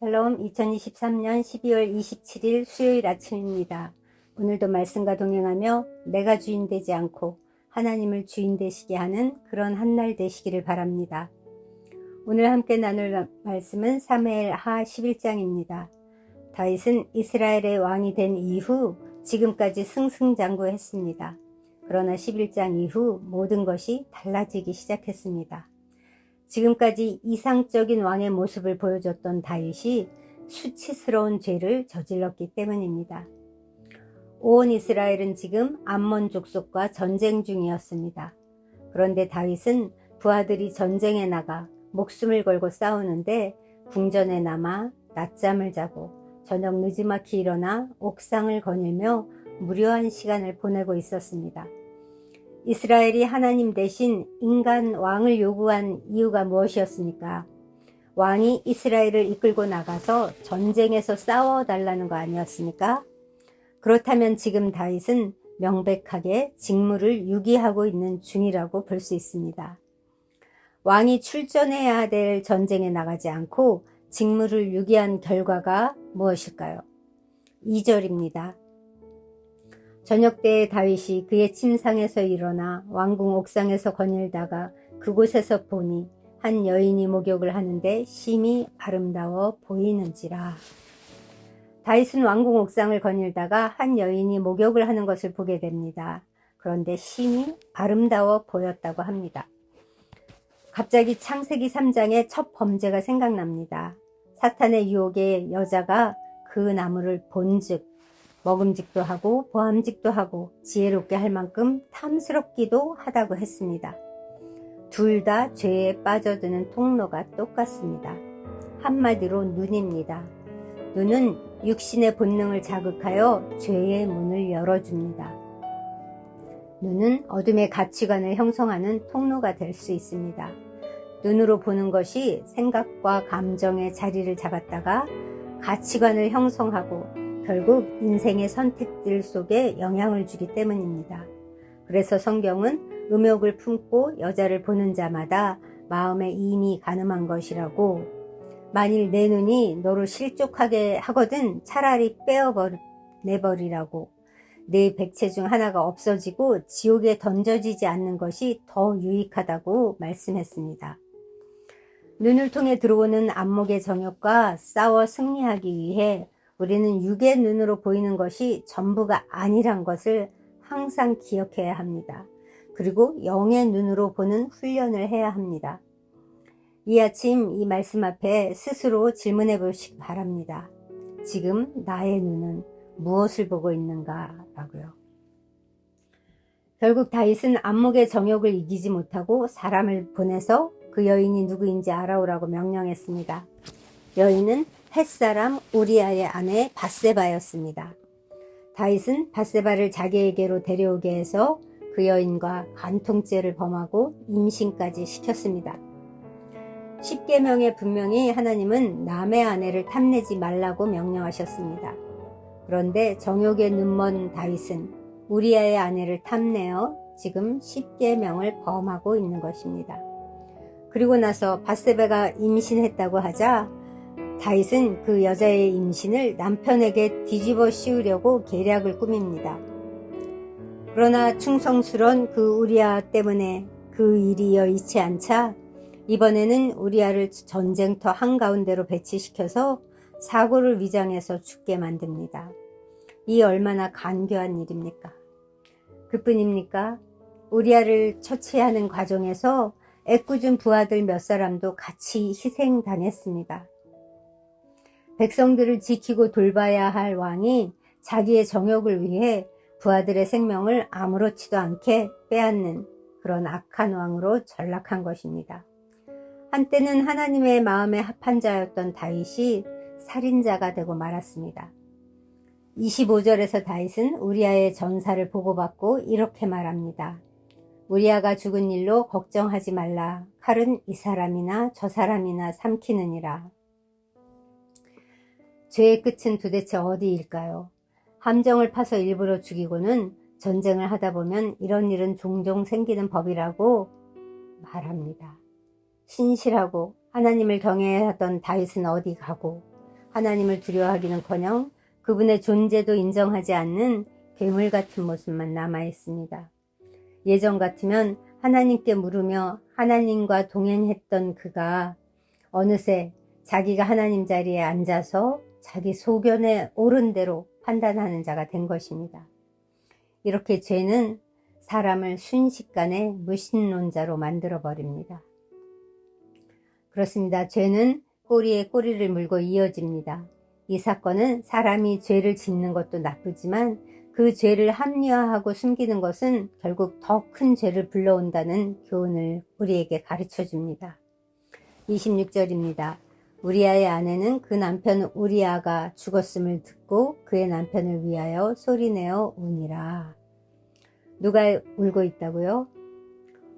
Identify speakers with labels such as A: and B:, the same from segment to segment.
A: 샬롬 2023년 12월 27일 수요일 아침입니다. 오늘도 말씀과 동행하며 내가 주인 되지 않고 하나님을 주인 되시게 하는 그런 한날 되시기를 바랍니다. 오늘 함께 나눌 말씀은 사무엘 하 11장입니다. 다윗은 이스라엘의 왕이 된 이후 지금까지 승승장구했습니다. 그러나 11장 이후 모든 것이 달라지기 시작했습니다. 지금까지 이상적인 왕의 모습을 보여줬던 다윗이 수치스러운 죄를 저질렀기 때문입니다. 온 이스라엘은 지금 암몬 족속과 전쟁 중이었습니다. 그런데 다윗은 부하들이 전쟁에 나가 목숨을 걸고 싸우는데 궁전에 남아 낮잠을 자고 저녁 늦지막히 일어나 옥상을 거닐며 무료한 시간을 보내고 있었습니다. 이스라엘이 하나님 대신 인간 왕을 요구한 이유가 무엇이었습니까? 왕이 이스라엘을 이끌고 나가서 전쟁에서 싸워달라는 거 아니었습니까? 그렇다면 지금 다윗은 명백하게 직무를 유기하고 있는 중이라고 볼 수 있습니다. 왕이 출전해야 될 전쟁에 나가지 않고 직무를 유기한 결과가 무엇일까요? 2절입니다. 저녁 때에 다윗이 그의 침상에서 일어나 왕궁 옥상에서 거닐다가 그곳에서 보니 한 여인이 목욕을 하는데 심히 아름다워 보이는지라. 다윗은 왕궁 옥상을 거닐다가 한 여인이 목욕을 하는 것을 보게 됩니다. 그런데 심히 아름다워 보였다고 합니다. 갑자기 창세기 3장의 첫 범죄가 생각납니다. 사탄의 유혹에 여자가 그 나무를 본즉 먹음직도 하고 보암직도 하고 지혜롭게 할 만큼 탐스럽기도 하다고 했습니다. 둘 다 죄에 빠져드는 통로가 똑같습니다. 한마디로 눈입니다. 눈은 육신의 본능을 자극하여 죄의 문을 열어줍니다. 눈은 어둠의 가치관을 형성하는 통로가 될 수 있습니다. 눈으로 보는 것이 생각과 감정의 자리를 잡았다가 가치관을 형성하고 결국 인생의 선택들 속에 영향을 주기 때문입니다. 그래서 성경은 음욕을 품고 여자를 보는 자마다 마음에 이미 가늠한 것이라고 만일 내 눈이 너를 실족하게 하거든 차라리 빼어내버리라고 내 백체 중 하나가 없어지고 지옥에 던져지지 않는 것이 더 유익하다고 말씀했습니다. 눈을 통해 들어오는 안목의 정욕과 싸워 승리하기 위해 우리는 육의 눈으로 보이는 것이 전부가 아니란 것을 항상 기억해야 합니다. 그리고 영의 눈으로 보는 훈련을 해야 합니다. 이 아침 이 말씀 앞에 스스로 질문해 보시기 바랍니다. 지금 나의 눈은 무엇을 보고 있는가 라고요. 결국 다윗은 안목의 정욕을 이기지 못하고 사람을 보내서 그 여인이 누구인지 알아오라고 명령했습니다. 여인은 햇사람 우리아의 아내 바세바였습니다. 다윗은 바세바를 자기에게로 데려오게 해서 그 여인과 간통죄를 범하고 임신까지 시켰습니다. 10계명에 분명히 하나님은 남의 아내를 탐내지 말라고 명령하셨습니다. 그런데 정욕의 눈먼 다윗은 우리아의 아내를 탐내어 지금 10계명을 범하고 있는 것입니다. 그리고 나서 바세바가 임신했다고 하자 다윗은 그 여자의 임신을 남편에게 뒤집어 씌우려고 계략을 꾸밉니다. 그러나 충성스런 그 우리아 때문에 그 일이 여의치 않자 이번에는 우리아를 전쟁터 한가운데로 배치시켜서 사고를 위장해서 죽게 만듭니다. 이 얼마나 간교한 일입니까? 그뿐입니까? 우리아를 처치하는 과정에서 애꿎은 부하들 몇 사람도 같이 희생당했습니다. 백성들을 지키고 돌봐야 할 왕이 자기의 정욕을 위해 부하들의 생명을 아무렇지도 않게 빼앗는 그런 악한 왕으로 전락한 것입니다. 한때는 하나님의 마음에 합한 자였던 다윗이 살인자가 되고 말았습니다. 25절에서 다윗은 우리아의 전사를 보고받고 이렇게 말합니다. 우리아가 죽은 일로 걱정하지 말라. 칼은 이 사람이나 저 사람이나 삼키느니라. 죄의 끝은 도대체 어디일까요? 함정을 파서 일부러 죽이고는 전쟁을 하다 보면 이런 일은 종종 생기는 법이라고 말합니다. 신실하고 하나님을 경외하던 다윗은 어디 가고 하나님을 두려워하기는커녕 그분의 존재도 인정하지 않는 괴물 같은 모습만 남아 있습니다. 예전 같으면 하나님께 물으며 하나님과 동행했던 그가 어느새 자기가 하나님 자리에 앉아서 자기 소견에 옳은 대로 판단하는 자가 된 것입니다. 이렇게 죄는 사람을 순식간에 무신론자로 만들어 버립니다. 그렇습니다. 죄는 꼬리에 꼬리를 물고 이어집니다. 이 사건은 사람이 죄를 짓는 것도 나쁘지만 그 죄를 합리화하고 숨기는 것은 결국 더 큰 죄를 불러온다는 교훈을 우리에게 가르쳐 줍니다. 26절입니다. 우리아의 아내는 그 남편 우리아가 죽었음을 듣고 그의 남편을 위하여 소리내어 우니라. 누가 울고 있다고요?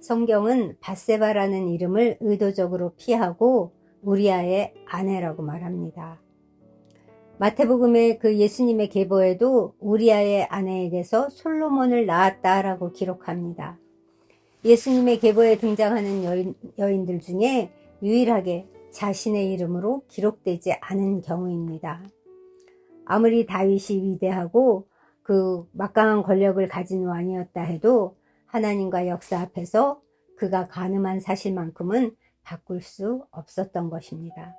A: 성경은 바세바라는 이름을 의도적으로 피하고 우리아의 아내라고 말합니다. 마태복음의 그 예수님의 계보에도 우리아의 아내에게서 솔로몬을 낳았다라고 기록합니다. 예수님의 계보에 등장하는 여인, 여인들 중에 유일하게 자신의 이름으로 기록되지 않은 경우입니다. 아무리 다윗이 위대하고 그 막강한 권력을 가진 왕이었다 해도 하나님과 역사 앞에서 그가 가늠한 사실만큼은 바꿀 수 없었던 것입니다.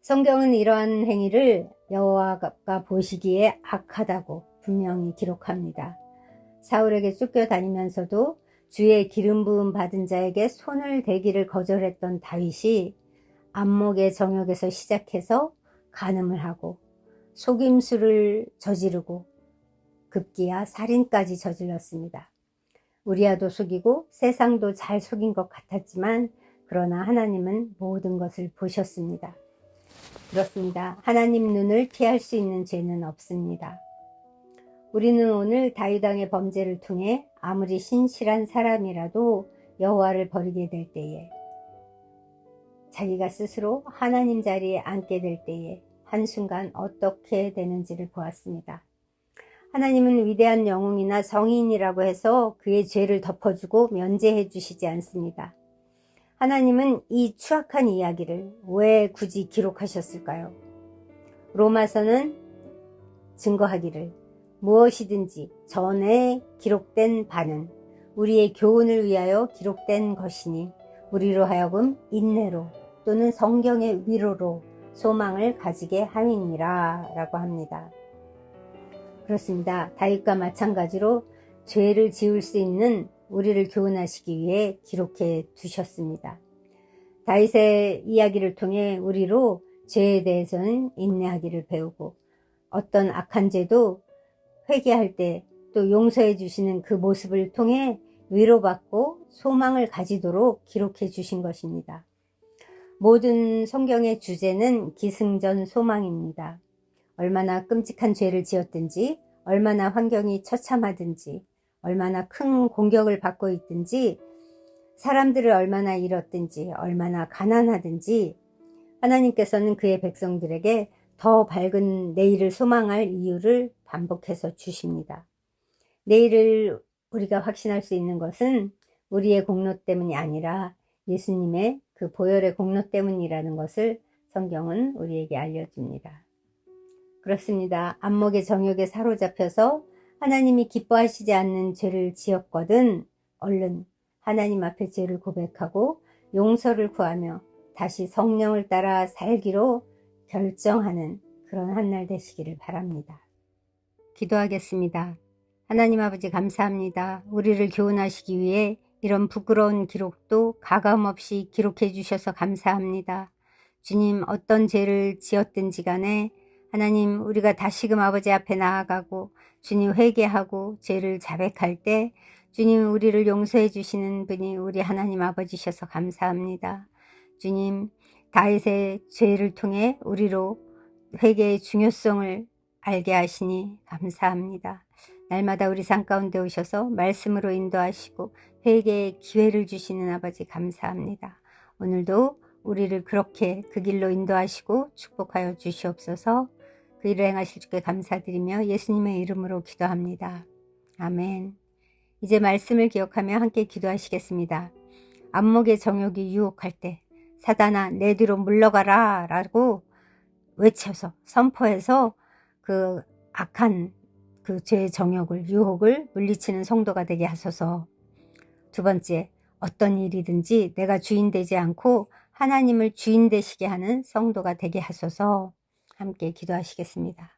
A: 성경은 이러한 행위를 여호와가 보시기에 악하다고 분명히 기록합니다. 사울에게 쫓겨다니면서도 주의 기름 부음 받은 자에게 손을 대기를 거절했던 다윗이 안목의 정욕에서 시작해서 간음을 하고 속임수를 저지르고 급기야 살인까지 저질렀습니다. 우리아도 속이고 세상도 잘 속인 것 같았지만 그러나 하나님은 모든 것을 보셨습니다. 그렇습니다. 하나님 눈을 피할 수 있는 죄는 없습니다. 우리는 오늘 다윗왕의 범죄를 통해 아무리 신실한 사람이라도 여호와를 버리게 될 때에 자기가 스스로 하나님 자리에 앉게 될 때에 한순간 어떻게 되는지를 보았습니다. 하나님은 위대한 영웅이나 성인이라고 해서 그의 죄를 덮어주고 면제해 주시지 않습니다. 하나님은 이 추악한 이야기를 왜 굳이 기록하셨을까요? 로마서는 증거하기를 무엇이든지 전에 기록된 바는 우리의 교훈을 위하여 기록된 것이니 우리로 하여금 인내로 또는 성경의 위로로 소망을 가지게 함이니라 라고 합니다. 그렇습니다. 다윗과 마찬가지로 죄를 지을 수 있는 우리를 교훈하시기 위해 기록해 두셨습니다. 다윗의 이야기를 통해 우리로 죄에 대해서는 인내하기를 배우고 어떤 악한 죄도 회개할 때 또 용서해 주시는 그 모습을 통해 위로받고 소망을 가지도록 기록해 주신 것입니다. 모든 성경의 주제는 기승전 소망입니다. 얼마나 끔찍한 죄를 지었든지, 얼마나 환경이 처참하든지, 얼마나 큰 공격을 받고 있든지, 사람들을 얼마나 잃었든지, 얼마나 가난하든지, 하나님께서는 그의 백성들에게 더 밝은 내일을 소망할 이유를 반복해서 주십니다. 내일을 우리가 확신할 수 있는 것은 우리의 공로 때문이 아니라 예수님의 그 보혈의 공로 때문이라는 것을 성경은 우리에게 알려줍니다. 그렇습니다. 안목의 정욕에 사로잡혀서 하나님이 기뻐하시지 않는 죄를 지었거든 얼른 하나님 앞에 죄를 고백하고 용서를 구하며 다시 성령을 따라 살기로 결정하는 그런 한 날 되시기를 바랍니다. 기도하겠습니다. 하나님 아버지 감사합니다. 우리를 교훈하시기 위해 이런 부끄러운 기록도 가감없이 기록해 주셔서 감사합니다. 주님 어떤 죄를 지었든지 간에 하나님 우리가 다시금 아버지 앞에 나아가고 주님 회개하고 죄를 자백할 때 주님 우리를 용서해 주시는 분이 우리 하나님 아버지셔서 감사합니다. 주님 다윗의 죄를 통해 우리로 회개의 중요성을 알게 하시니 감사합니다. 날마다 우리 산 가운데 오셔서 말씀으로 인도하시고 회개의 기회를 주시는 아버지 감사합니다. 오늘도 우리를 그렇게 그 길로 인도하시고 축복하여 주시옵소서 그 일을 행하실 주께 감사드리며 예수님의 이름으로 기도합니다. 아멘 이제 말씀을 기억하며 함께 기도하시겠습니다. 안목의 정욕이 유혹할 때 사단아 내 뒤로 물러가라 라고 외쳐서 선포해서 그 악한 그 죄의 정욕을 유혹을 물리치는 성도가 되게 하소서. 두 번째, 어떤 일이든지 내가 주인 되지 않고 하나님을 주인 되시게 하는 성도가 되게 하소서. 함께 기도하시겠습니다.